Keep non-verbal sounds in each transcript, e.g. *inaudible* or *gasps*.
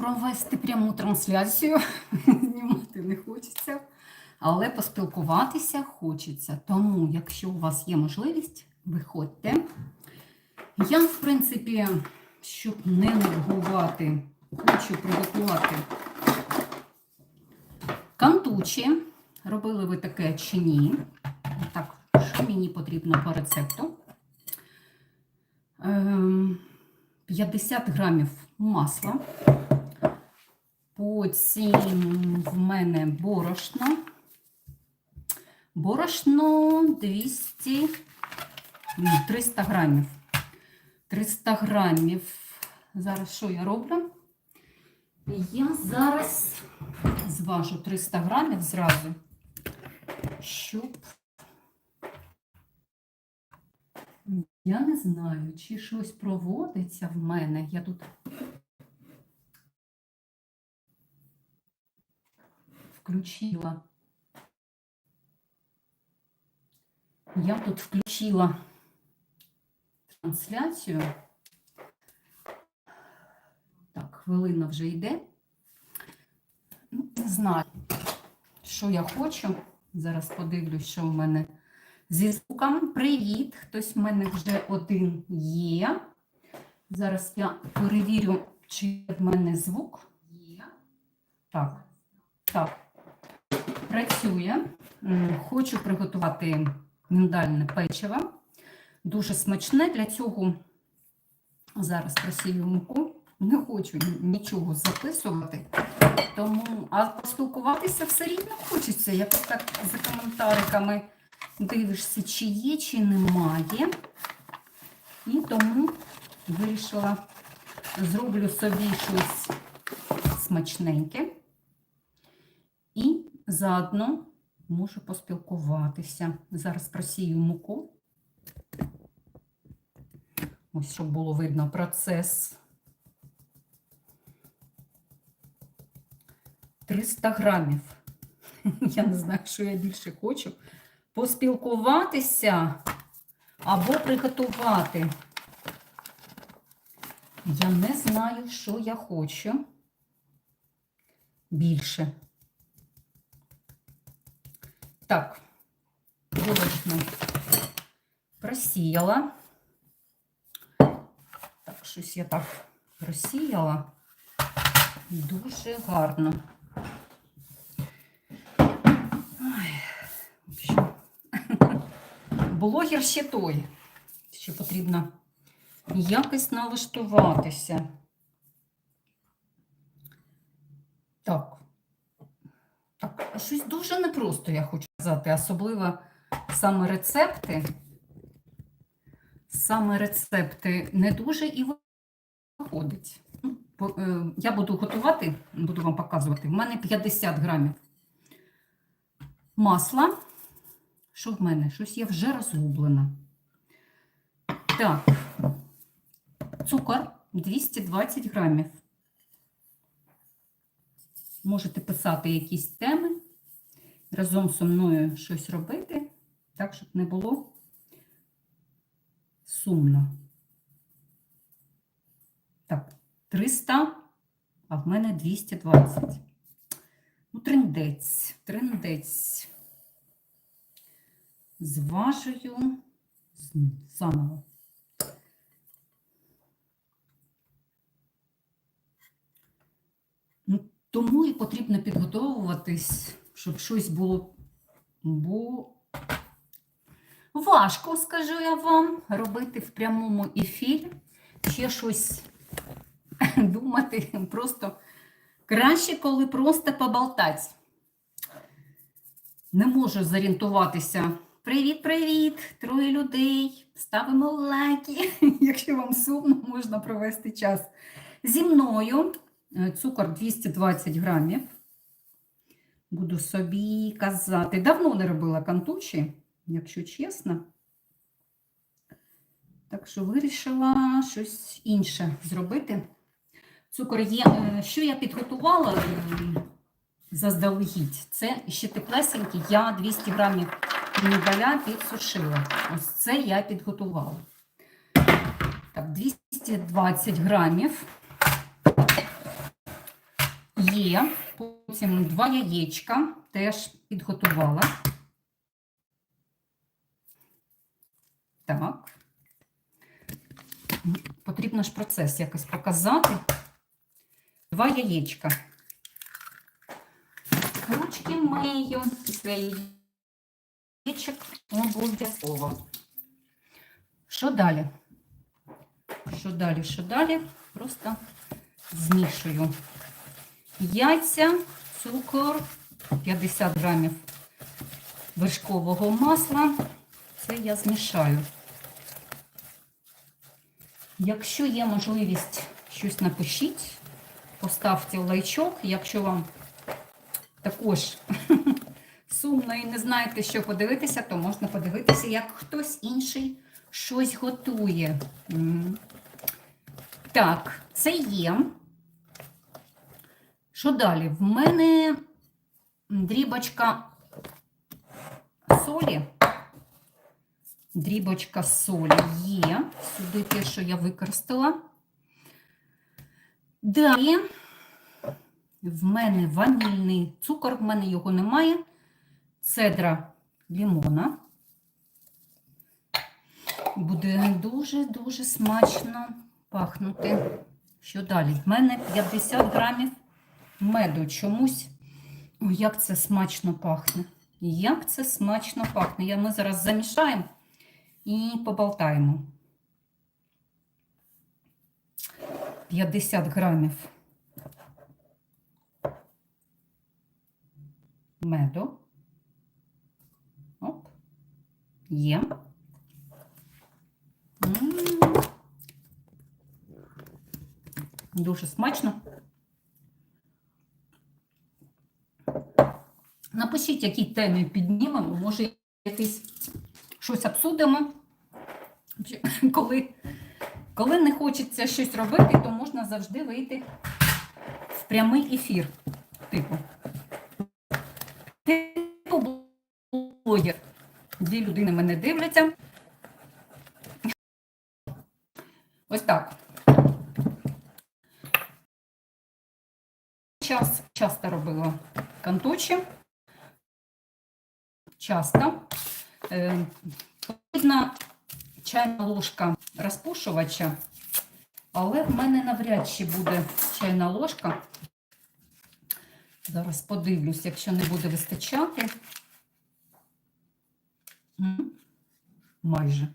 провести пряму трансляцію. *laughs* Знімати не хочеться, але поспілкуватися хочеться. Тому, якщо у вас є можливість, виходьте. Я, в принципі, щоб не нудьгувати, хочу приготувати кантучі. Робили ви таке чи ні? Так, що мені потрібно по рецепту? Ем, 50 грамів масла. Потім в мене борошно. Борошно 200, 300 грамів. 300 грамів. Зараз що я роблю? Я зараз зважу 300 грамів зразу, щоб я не знаю, чи щось проводиться в мене. Я тут включила. Я тут включила трансляцію. Так, хвилина вже йде. Ну, Не знаю, що я хочу. Зараз подивлюсь, що в мене зі звуком. Привіт! Хтось в мене вже один є. Зараз я перевірю, чи в мене звук є. Так, так. Працює. Хочу приготувати міндальне печиво. Дуже смачне. Для цього зараз просію муку. Не хочу нічого записувати. Тому, а поспілкуватися все рівно хочеться. Якось так за коментариками дивишся, чи є, чи немає. І тому вирішила, зроблю собі щось смачненьке. І заодно можу поспілкуватися. Зараз просію муку. Ось, щоб було видно процес. 300 грамів. *laughs* Я не знаю, що я більше хочу. Поспілкуватися або приготувати. Я не знаю, що я хочу більше. Так, борошно просіяла. Так, щось я так просіяла. Дуже гарно. Ой, блогер ще той, що потрібно якось налаштуватися. Так. Так, щось дуже непросто, я хочу сказати, особливо саме рецепти. Саме рецепти не дуже і виходить. Е, Я буду готувати, буду вам показувати. В мене 50 грамів масла. Що в мене? Щось я вже розгублена. Так, цукор 220 грамів. Можете писати якісь теми, разом зі мною щось робити, так, щоб не було сумно. Так, 300, а в мене 220. Ну, триндець, триндець. Зважую заново. Ну, тому і потрібно підготовуватись, щоб щось було. Бо важко, скажу я вам, робити в прямому ефірі ще щось *laughs* думати. Просто краще, коли просто поболтати. Не можу зорієнтуватися. Привіт, привіт! Троє людей. Ставимо лайки. *laughs* Якщо вам сумно, можна провести час. Зі мною е, цукор 220 грамів. Буду собі казати. Давно не робила кантучі, якщо чесно. Так що вирішила щось інше зробити. Цукор є. Е, Що я підготувала е, заздалегідь? Це ще теплесенький. Я 200 грамів міндаля підсушила. Ось це я підготувала. Так, 220 грамів Є. Потім два яєчка теж підготувала. Так. Потрібно ж процес якось показати. Два яєчка. Ручки мию після яєчок обов'язково. Що далі? Що далі? Що далі? Просто змішую. Яйця, цукор, 50 грамів вершкового масла. Це я змішаю. Якщо є можливість щось напишіть, поставте лайчок. Якщо вам також *laughs* сумно і не знаєте, що подивитися, то можна подивитися, як хтось інший щось готує. Так, це є. Що далі? В мене дрібочка солі. Дрібочка солі є. Сюди те, що я використала. Далі в мене ванільний цукор, в мене його немає. Цедра лімона. Буде дуже-дуже смачно пахнути. Що далі? В мене 50 грамів меду. Чомусь. Ой, як це смачно пахне. Як це смачно пахне. Я, ми зараз замішаємо і поболтаємо. 50 грамів меду. Оп. Є. Дуже смачно. Напишіть, які теми піднімемо, може, якийсь щось обсудимо. *laughs* Коли, коли не хочеться щось робити, то можна завжди вийти в прямий ефір. Типу. Типу блогер. Дві людини мене дивляться. Ось так. Час, часто робила канточі. Часто. Е, Потрібна чайна ложка розпушувача, але в мене навряд чи буде чайна ложка. Зараз подивлюсь, якщо не буде вистачати. Майже.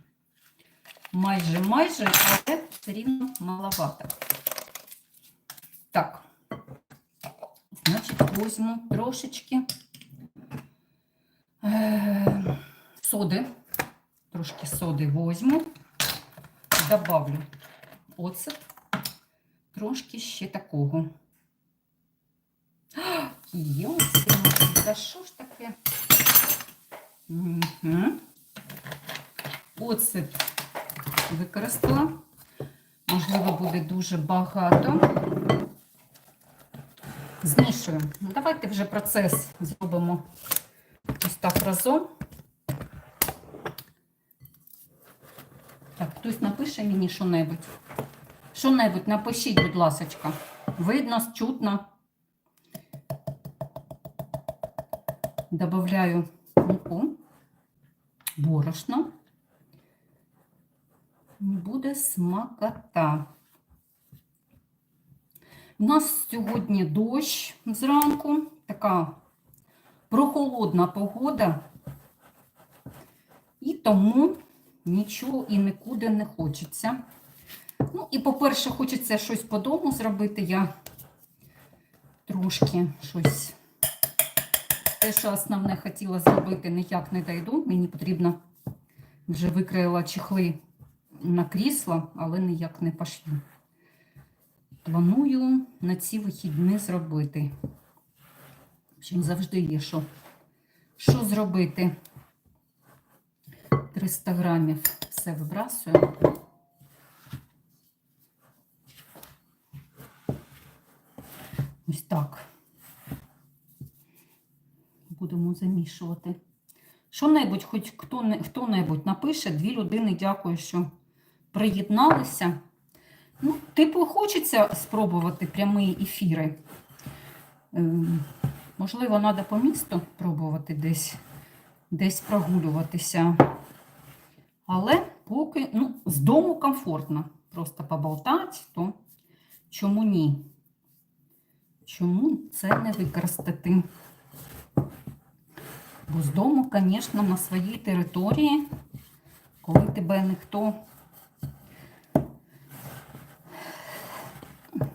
Майже, майже, але все рівно маловато. Так. Значить, візьму трошечки е, соди. Трошки соди візьму. Добавлю оцет. Трошки ще такого. *gasps* Йосі, та що ж таке? Угу. Оцет використала. Можливо, буде дуже багато. Змішую. Ну, Давайте вже процес зробимо ось так разом. Так, хтось напише мені що-небудь. Що-небудь напишіть, будь ласочка. Видно, чутно. Добавляю муку, борошно. Буде смакота. У нас сьогодні дощ зранку, така прохолодна погода, і тому нічого і нікуди не хочеться. Ну, і, по-перше, хочеться щось по дому зробити. Я трошки щось, те, що основне хотіла зробити, ніяк не дойду. Мені потрібно вже викрила чехли на крісло, але ніяк не пошлю. Планую на ці вихідні зробити. Общем, завжди є що, що зробити. 300 грамів все вибрасую. Ось так. Будемо замішувати. Що-небудь, хоч хто- хто-небудь напише, дві людини, дякую, що приєдналися. Ну, типу, хочеться спробувати прямі ефіри. Ем, Можливо, треба по місту пробувати десь, десь прогулюватися. Але поки ну, з дому комфортно. Просто поболтати, то чому ні? Чому це не використати? Бо з дому, звісно, на своїй території, коли тебе ніхто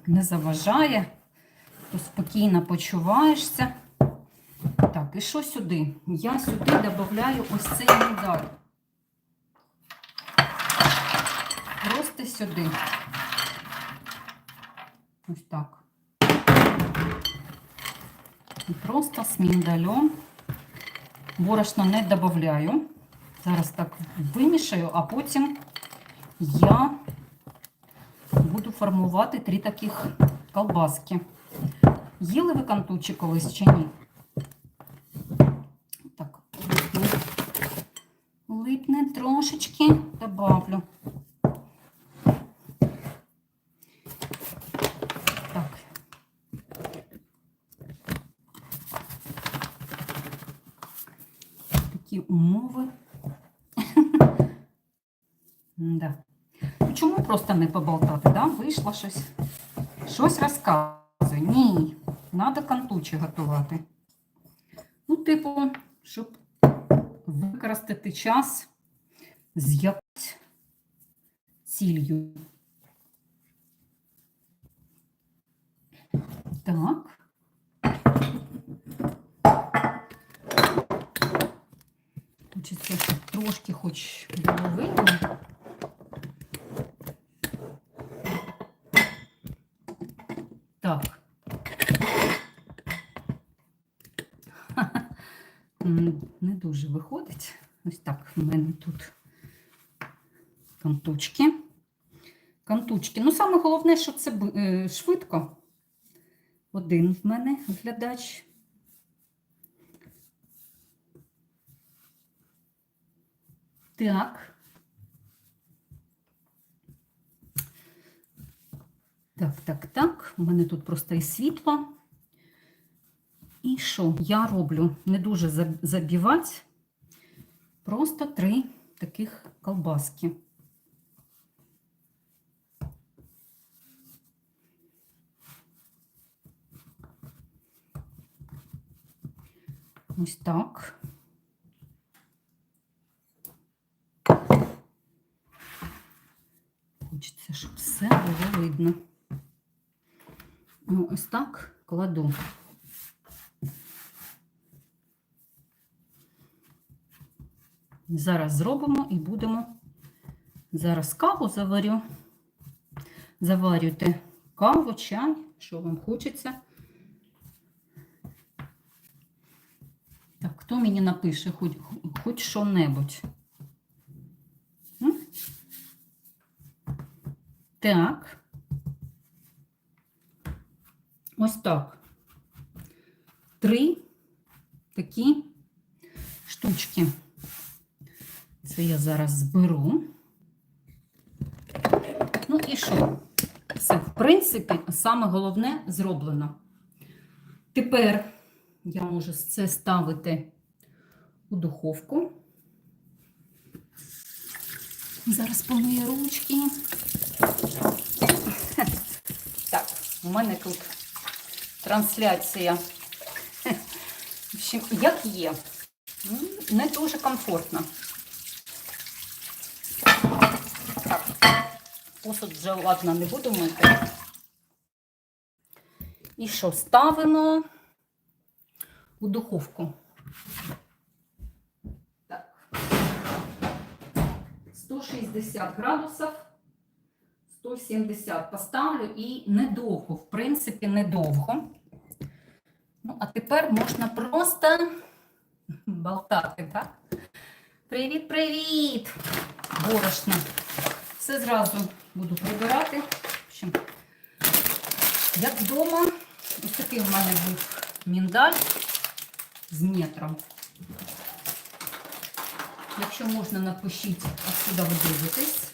не заважає, то спокійно почуваєшся. Так, і що сюди? Я сюди додаю ось цей медаль. Просто сюди. Ось так. І просто з міндалем. Борошно не додаю. Зараз так вимішаю, а потім я буду формувати три таких колбаски. Їли ви кантучі колись чи ні? Так, липне трошечки добавлю. Так. Такі умови. Да. Ну, Чому просто не поболтати? Да? Вийшло щось. Щось розказує. Ні, треба кантучі готувати. Ну, типу, щоб використати час з якоюсь ціллю. Так. Хочеться, щоб трошки хоч було видно. Так. М, Не дуже виходить. Ось так в мене тут кантучки. Кантучки. Ну, саме головне, що це е, швидко. Один в мене глядач. Так. Так, так, так. У мене тут просто і світло. І що я роблю? Не дуже за- забивати. Просто три таких колбаски. Ось так. Хочеться, щоб все було видно. Ну, ось так кладу. Зараз зробимо і будемо. Зараз каву заварю. Заварюйте каву, чай, що вам хочеться. Так, хто мені напише хоч, хоч що-небудь? Так. Ось так. Три такі штучки. Це я зараз зберу. Ну і що? Все, в принципі, саме головне зроблено. Тепер я можу це ставити у духовку. Зараз помию ручки. *laughs* Так, у мене тут трансляція. В общем, як є. Не дуже комфортно. Посуд вже ладно, не буду мити. І що, ставимо у духовку. Так. 160 градусів, 170 поставлю і недовго, в принципі, недовго. Ну, а тепер можна просто *laughs* болтати, так? Привіт, привіт! Борошно. Все зразу буду прибирати. Общем, як вдома, ось такий в мене був міндаль з метром. Якщо можна, напишіть, откуда ви дивитесь.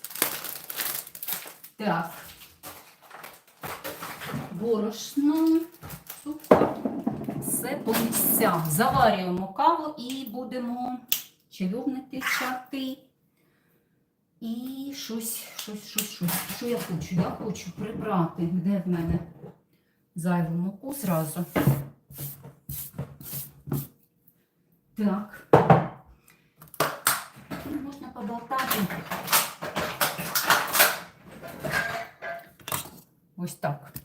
Так. Борошно, цукор. Все, по місцям. заварюємо каву і будемо чайовнити чати. І щось, щось, щось, щось. Що я хочу? Я хочу прибрати. Де в мене зайву муку зразу. Так. Ну, Можна поболтати. Ось так. *laughs*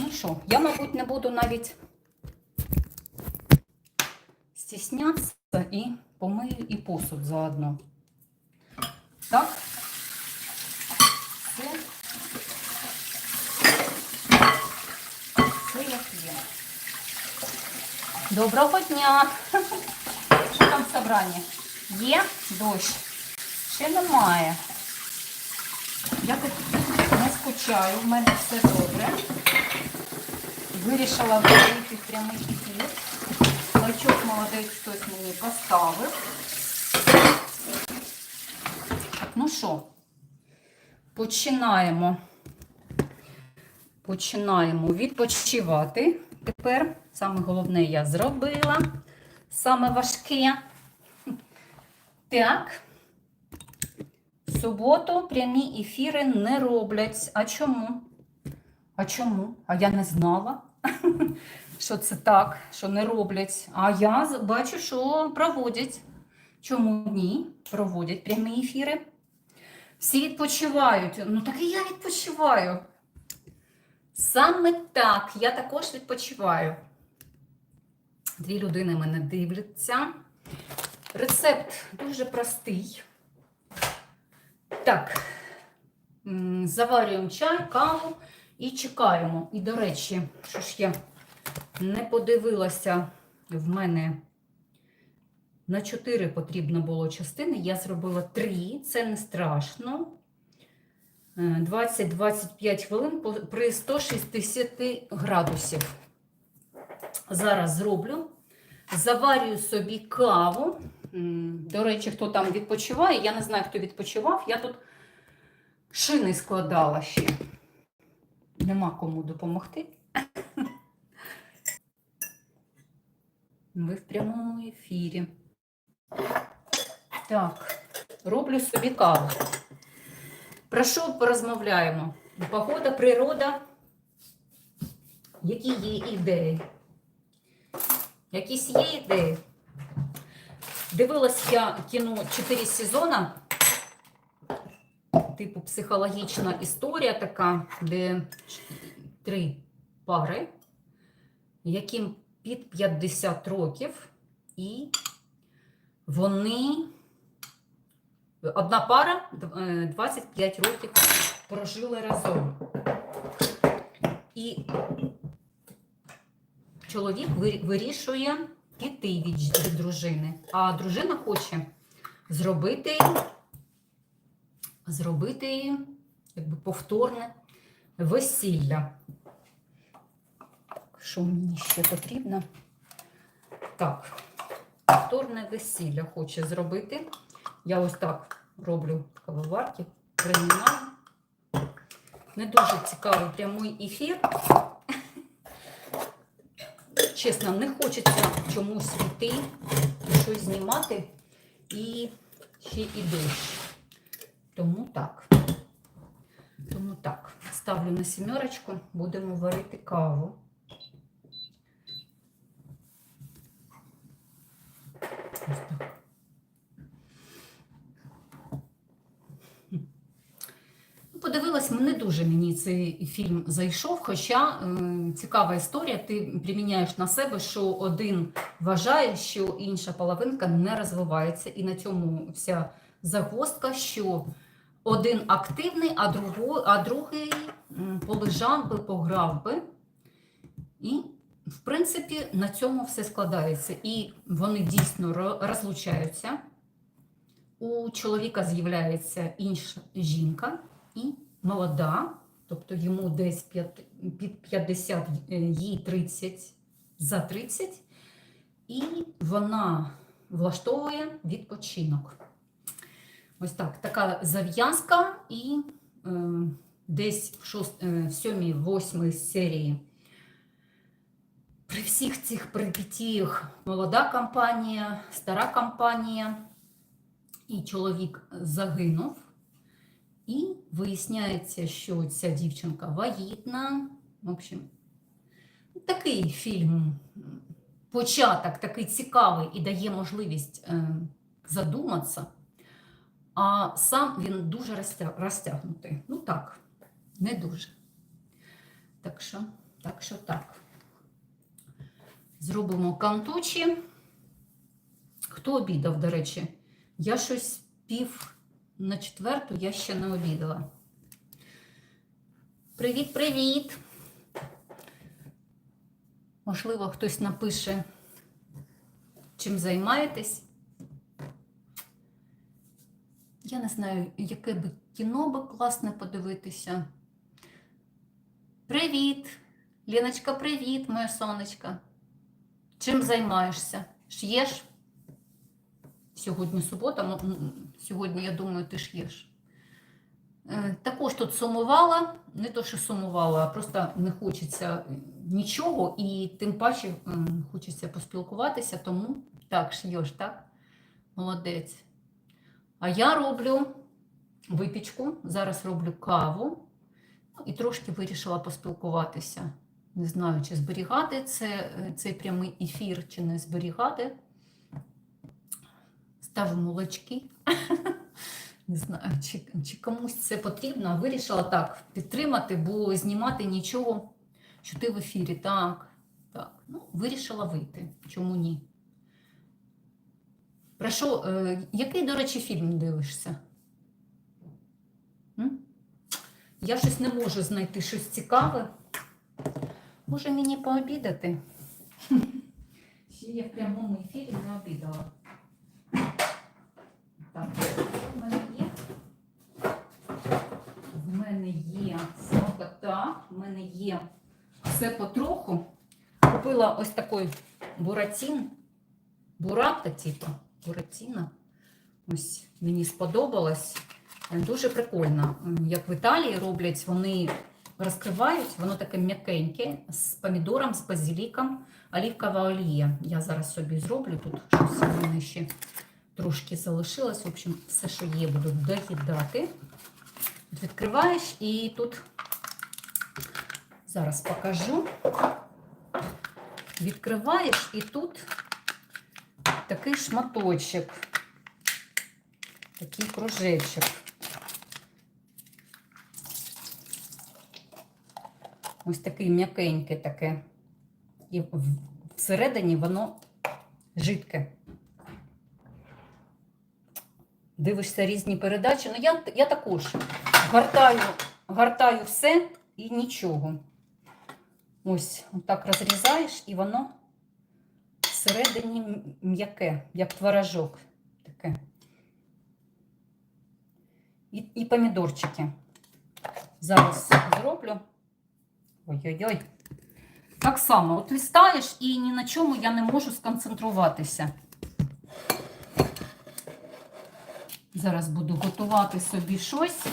Ну що, я, мабуть, не буду навіть стіснятися і помию і посуд заодно. Так? Все. Все як є. Доброго дня! Що там в собранні? Є дощ? Ще немає. Я тут не скучаю, в мене все добре. Вирішила вийти прямий ефір. Лачок молодець хтось мені поставив. Ну що, починаємо. Починаємо відпочивати. Тепер саме головне я зробила. Саме важке. Так. В суботу прямі ефіри не роблять. А чому? А чому? А я не знала, що це так, що не роблять. А я бачу, що проводять. Чому ні? Проводять прямі ефіри. Всі відпочивають. Ну так і я відпочиваю. Саме так, я також відпочиваю. Дві людини мене дивляться. Рецепт дуже простий. Так, заварюємо чай, каву і чекаємо. І, до речі, що ж я не подивилася, в мене на 4 потрібно було частини. Я зробила 3, це не страшно. Е, 20-25 хвилин при 160 градусів. Зараз зроблю. Заварюю собі каву. До речі, хто там відпочиває, я не знаю, хто відпочивав. Я тут шини складала ще. Нема кому допомогти. Ви в прямому ефірі. Так, роблю собі каву. Про що порозмовляємо? Погода, природа. Які є ідеї? Якісь є ідеї? Дивилась я кіно 4 сезони. Типу психологічна історія така, де три пари, яким під 50 років, і вони одна пара е, 25 років прожили разом. І чоловік вирішує піти від дружини, а дружина хоче зробити, зробити якби, повторне весілля. Що мені ще потрібно? Так, повторне весілля хоче зробити. Я ось так роблю кавоварки, примінаю. Не дуже цікавий прямий ефір. Чесно, не хочеться чомусь йти, щось знімати і ще і дощ. Тому так. Тому так. Ставлю на сімерочку, будемо варити каву. Ось так. Ну, Подивилась, не дуже мені цей фільм зайшов, хоча е, цікава історія. Ти приміняєш на себе, що один вважає, що інша половинка не розвивається, і на цьому вся загвоздка, що один активний, а, другу, а другий полежав би, пограв би. І, в принципі, на цьому все складається. І вони дійсно розлучаються. У чоловіка з'являється інша жінка і молода, тобто йому десь під 50, е, їй 30, за 30, і вона влаштовує відпочинок. Ось так, така зав'язка, і е, десь в, шост, е, в 7-8 серії При всіх цих перипетіях молода компанія, стара компанія, і чоловік загинув. І виясняється, що ця дівчинка вагітна. В общем, такий фільм, початок такий цікавий і дає можливість е, задуматися, а сам він дуже розтягнутий. Ну так, не дуже. Так що, так що так. Зробимо кантучі. Хто обідав, до речі? Я щось пів на четверту я ще не обідала. Привіт-привіт! Можливо, хтось напише, чим займаєтесь. Я не знаю, яке би кіно би класне подивитися. Привіт! Ліночка, привіт, моя сонечка. Чим займаєшся? Ш'єш? Сьогодні субота, сьогодні, я думаю, ти ш'єш. Е, Також тут сумувала, не то, що сумувала, а просто не хочеться нічого, і тим паче хочеться поспілкуватися, тому так, ш'єш, так? Молодець. А я роблю випічку, зараз роблю каву ну, і трошки вирішила поспілкуватися. Не знаю, чи зберігати це, е, цей прямий ефір, чи не зберігати. Ставимо молочки. *laughs* Не знаю, чи, чи комусь це потрібно. Вирішила так підтримати, бо знімати нічого, що ти в ефірі. Так, так. Ну, вирішила вийти. Чому ні? Про що, е, який, до речі, фільм дивишся? М? Я щось не можу знайти щось цікаве. Може мені пообідати? Ще я в прямому ефірі не обідала. Так, в мене є. В мене є смакота, в мене є все потроху. Купила ось такий буратін. Бурата, типу, буратіна. Ось мені сподобалось. Е, Дуже прикольно. Як в Італії роблять, вони розкривають, воно таке м'якеньке, з помідором, з базиліком, олівкова олія. Я зараз собі зроблю. Тут щось мене ще трошки залишилось. В общем, все, що є, буду доїдати. От Відкриваєш і тут зараз покажу. Відкриваєш і тут такий шматочок, такий кружечок. Ось такий м'якеньке таке. І всередині воно жидке. Дивишся різні передачі. Ну, я, я також гартаю, гартаю все і нічого. Ось, так розрізаєш, і воно всередині м'яке, як творожок. Таке. І, і помідорчики. Зараз зроблю. Ой-ой-ой. Так само, от листаєш і ні на чому я не можу сконцентруватися. Зараз буду готувати собі щось.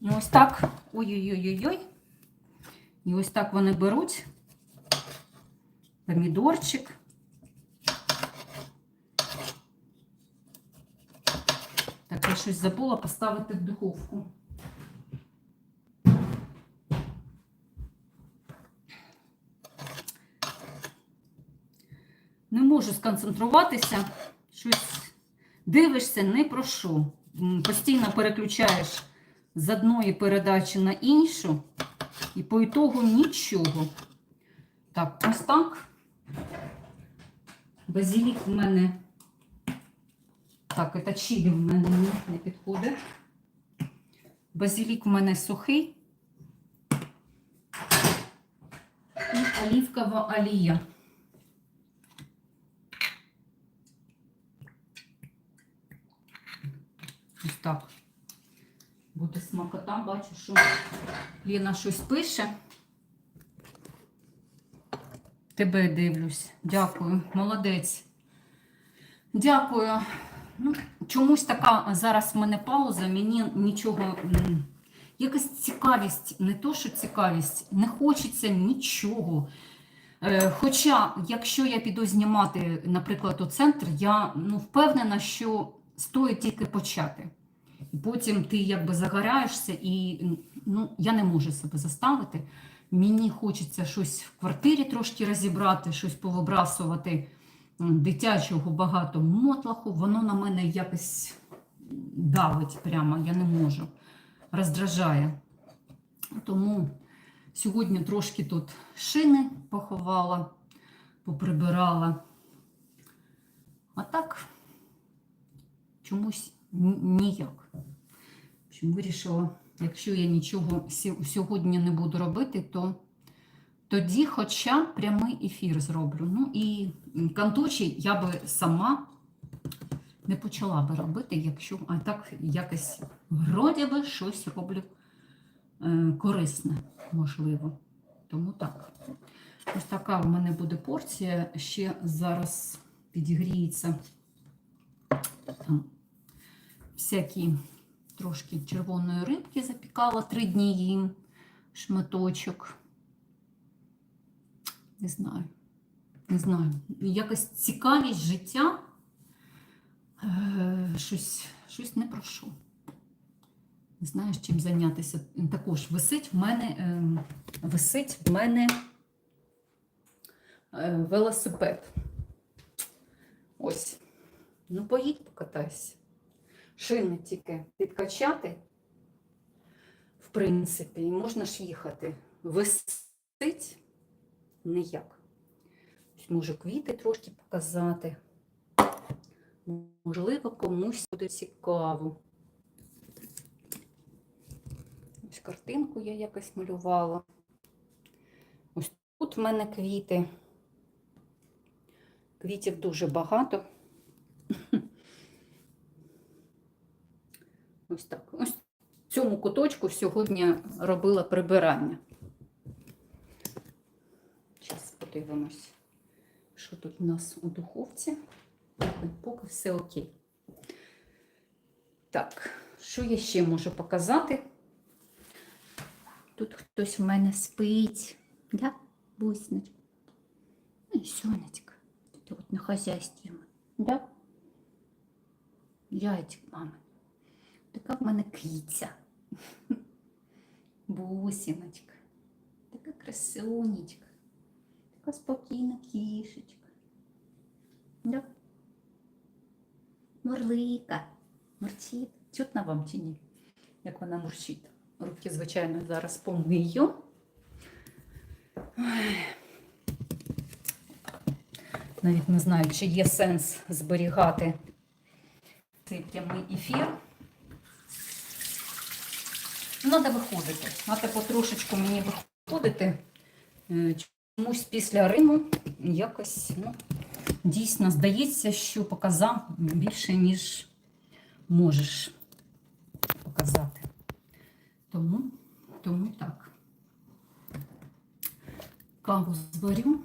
І ось так. Ой-ой-ой-ой. І ось так вони беруть. Помідорчик. Так, я щось забула поставити в духовку. Можу сконцентруватися, щось дивишся не про що. Постійно переключаєш з одної передачі на іншу, і по ітогу нічого. Так, ось так. Базилік в мене. Так, це чилі в мене не підходить. Базилік в мене сухий. І олівкова олія. Ось так. Буде смакота, бачу, що Ліна щось пише. Тебе дивлюсь. Дякую, молодець. Дякую. Ну, чомусь така зараз в мене пауза, мені нічого якась цікавість, не то, що цікавість, не хочеться нічого. Е, Хоча, якщо я піду знімати, наприклад, у центр, я ну, впевнена, що стоїть тільки почати. І потім ти якби загораєшся, і ну, я не можу себе заставити. Мені хочеться щось в квартирі трошки розібрати, щось повибрасувати дитячого багато мотлаху, воно на мене якось давить прямо, я не можу, роздражає. Тому сьогодні трошки тут шини поховала, поприбирала. А так чомусь ніяк. В вирішила, якщо я нічого сьогодні не буду робити, то тоді хоча прямий ефір зроблю. Ну і канточі я би сама не почала би робити, якщо а так якось вроді би щось роблю е, корисне, можливо. Тому так. Ось така в мене буде порція. Ще зараз підігріється там всякі трошки червоної рибки запікала три дні їм шматочок. Не знаю. Не знаю. Якась цікавість життя. Е, щось, щось не прошу. Не знаю, з чим зайнятися. Також висить в мене, е, висить в мене е, велосипед. Ось. Ну, поїдь покатайся. Шини тільки підкачати, в принципі, і можна ж їхати. Висить ніяк. Можу квіти трошки показати. Можливо, комусь буде цікаво. Ось картинку я якось малювала. Ось тут в мене квіти. Квітів дуже багато. Ось так. Ось в цьому куточку сьогодні робила прибирання. Зараз подивимось, що тут у нас у духовці. Поки, все окей. Так, що я ще можу показати? Тут хтось в мене спить. Да, бусночка? Ну, і сонечка. Ти от на хазяйстві. Да? Яйцик, мами. Така в мене киця. Бусіночка. Така красунечка. Така спокійна кішечка. Да? Мурлика. Мурчить. Чутно вам чи ні? Як вона мурчить. Руки, звичайно, зараз помию. Навіть не знаю, чи є сенс зберігати цей прямий ефір. Треба виходити. Треба потрошечку мені виходити. Е, Чомусь після Риму якось ну, дійсно здається, що показав більше, ніж можеш показати. Тому, тому так. Каву зварю.